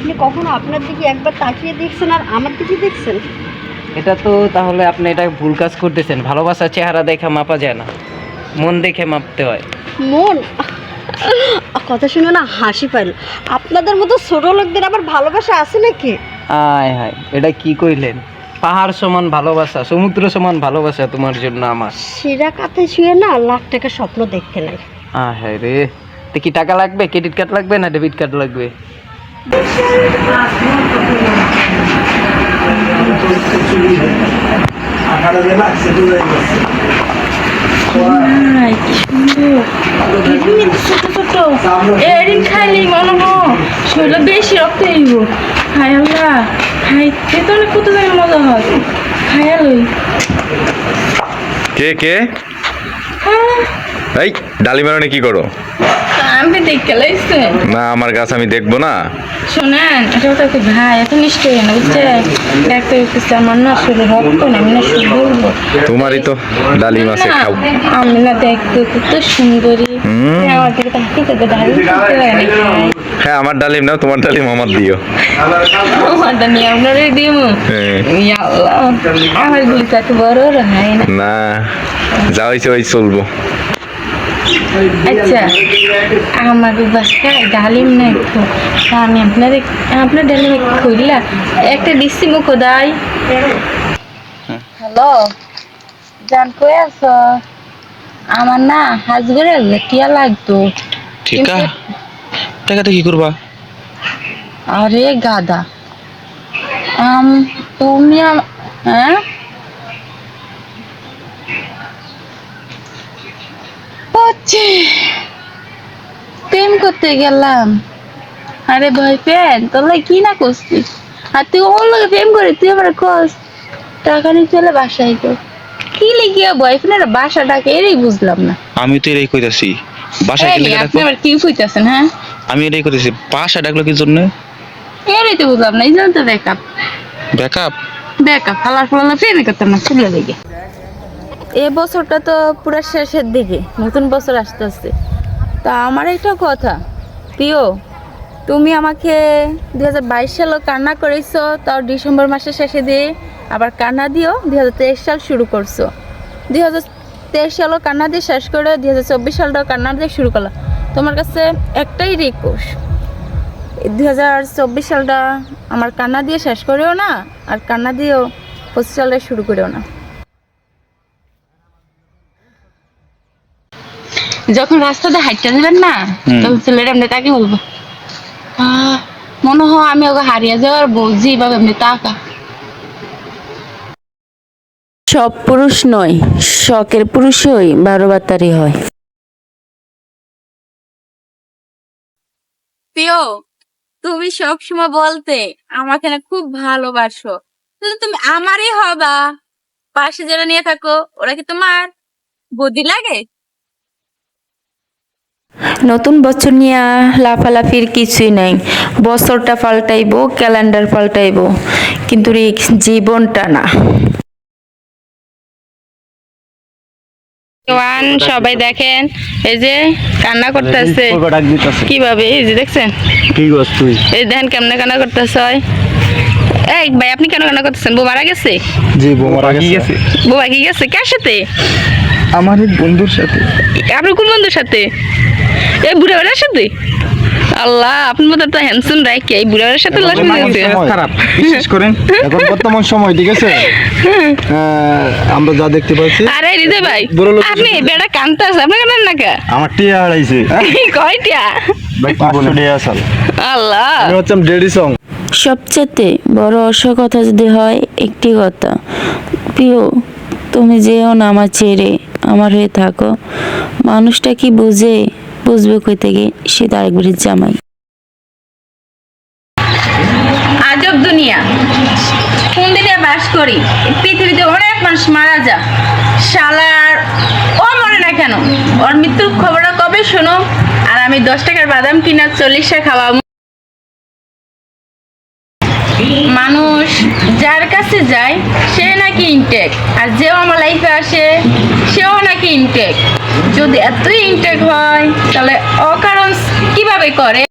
আপনি কখনো আপনার দিকে একবার তাকিয়ে দেখছেন আর আমার দিকে দেখছেন? এটা তো তাহলে আপনি এটা ভুল কাজ করতেছেন। ভালোবাসার চেহারা দেখে মাপা যায় না। মন দেখে মাপতে হয়। মন? কথা শুনে না হাসি পাইল। আপনাদের মতো ছোট লোকদের আবার ভালোবাসা আছে নাকি? আয় হায় এটা কি কইলেন? পাহাড় সমান ভালোবাসা সমুদ্র সমান ভালোবাসা তোমার জন্য আমার। সেরা কাতে শুয়ে না লাখ টাকা স্বপ্ন দেখতে নাই। আয় হায় রে। তো কি টাকা লাগবে? ক্রেডিট কার্ড লাগবে না ডেবিট কার্ড লাগবে? এরিন খাইলি মনে হ। শরীরে বেশি রক্ত হইব হাই আল্লাহ খাইতে তো অনেক কত জানি মজা হয়। খাইয়া লই কে কে? এই ডালি কি করো? দেখে লাইছে? না আমার গাছ আমি দেখব না। শোনেন এটা তো একটা ভাই এত হয়ে না বুঝছে ডাক্তার বলতেছে আমার না শরীরে রক্ত না আমি না শুধু বলব। তোমারই তো ডালিম আছে না, খাও। আমি না দেখতে কত সুন্দরী। আমার দিকে তাকিয়ে তো দাঁড়িয়ে থাকতে হয় হ্যাঁ আমার ডালিম নাও তোমার ডালিম আমার দিও। আমার দামি। হ্যাঁ। আল্লাহ আমার গুলি তো বড় হয় না। না যা হয়েছে ওই চলবো। আচ্ছা আমার বাসায় ডালিম তো। তা আমি আপনার আপনার ডালিম খুললা একটা দিচ্ছি মুখ দাই হ্যালো জান কই আছো? আমার না হাজ করে টিয়া লাগতো। ঠিকা? টাকাটা কি করবা? আরে গাদা। আম তুমি হ্যাঁ হচ্ছে প্রেম করতে গেলাম। আরে ভয় পেন তোরা কি না করছিস? আর তুই ওর লোকে প্রেম করে তুই আমার কস টাকা নিয়ে চলে বাসায় তো কি লিখিয়া বয়ফ্রেন্ডের বাসা ডাকে এরই বুঝলাম না। আমি তো এটাই কইতাছি এই গেলে আপনি কি ফুইতেছেন হ্যাঁ? আমি এটাই কইতাছি বাসা ডাকলো কি জন্য? এরই তো বুঝলাম না এই জন্য তো ব্যাকআপ ব্যাকআপ ব্যাকআপ ফালার ফালার প্রেমে করতাম না চলে লেগে এ বছরটা তো পুরো শেষের দিকে, নতুন বছর আসতে আসতে তা আমার একটা কথা, প্রিয়, তুমি আমাকে দুই হাজার বাইশ সালে কান্না করেছ, তাও ডিসেম্বর মাসের শেষে দিয়ে আবার কান্না দিও দুই হাজার তেইশ সাল শুরু করছ। দুই হাজার তেইশ সালও কান্না দিয়ে শেষ করে দুই হাজার চব্বিশ সালটাও কান্না দিয়ে শুরু করল। তোমার কাছে একটাই রিকোয়েস্ট দুই হাজার চব্বিশ সালটা আমার কান্না দিয়ে শেষ করেও না, আর কান্না দিয়েও পঁচিশ সালটা শুরু করেও না। যখন রাস্তাতে হাঁটতে যাবেন না তখন ছেলেরা এমনি তাকে বলব মনে হয় আমি ওকে হারিয়ে যাওয়ার বলছি এভাবে এমনি তাকা। সব পুরুষ নয় শখের পুরুষই বারো বাতারি হয়। প্রিয় তুমি সব সময় বলতে আমাকে না খুব ভালোবাসো। কিন্তু তুমি আমারই হবা। পাশে যারা নিয়ে থাকো ওরা কি তোমার? বুদ্ধি লাগে? নতুন বছর নিয়ে লাফালাফির কিছুই নাই। বছরটা পাল্টাইবো ক্যালেন্ডার পাল্টাইবো কিন্তু রিক্স জীবনটা না। ওয়ান সবাই দেখেন এই যে কান্না করতেছে। কীভাবে? এই যে দেখছেন? কি তুই? এই দেখেন কেমনে কান্না করতেছে এই ভাই আপনি কেন কান্না করতেছেন? বউ মারা গেছে? জি বোমারা গেছে। বউ কি গেছে? কার সাথে? আমার এক বন্ধুর সাথে। আপনার কোন বন্ধুর সাথে? এই বুড়া বেড়ার সাথে? আল্লাহ আপনার মতো তো হ্যান্ডসাম রাখি এই বুড়া বেড়ার সাথে লাগাই দিয়েছে খারাপ বিশ্বাস করেন। এখন বর্তমান সময় ঠিক আছে? আমরা যা দেখতে পাচ্ছি আরে হৃদয় ভাই আপনি বেড়া কানতে আছে আপনি কেন না কা? আমার টিয়া হারাইছে কয়টা পাঁচশো টিয়া সাল। আল্লাহ। আমি হচ্ছিলাম ডেডি সং সবচেয়ে বড় অস কথা যদি হয় একটি কথা। প্রিয় তুমি যেও না আমার ছেড়ে। আমার হয়ে থাকো। মানুষটা কি বুঝে? বুঝবে কই থেকে? সে তো আরেকবারের জামাই। আজব দুনিয়া। কোন দিনে বাস করি? পৃথিবীতে অনেক মানুষ মারা যা। শালার, ও মরে না কেন? ওর মৃত্যুর খবরটা কবে শোনো? আর আমি দশ টাকার বাদাম কিনা চল্লিশটা খাওয়া মানুষ যার কাছে যায়, সে নাকি ইনটেক আর যেও আমার লাইফে আসে, সেও নাকি ইনটেক যদি এতই ইনটেক হয়, তাহলে অকারণ কীভাবে করে?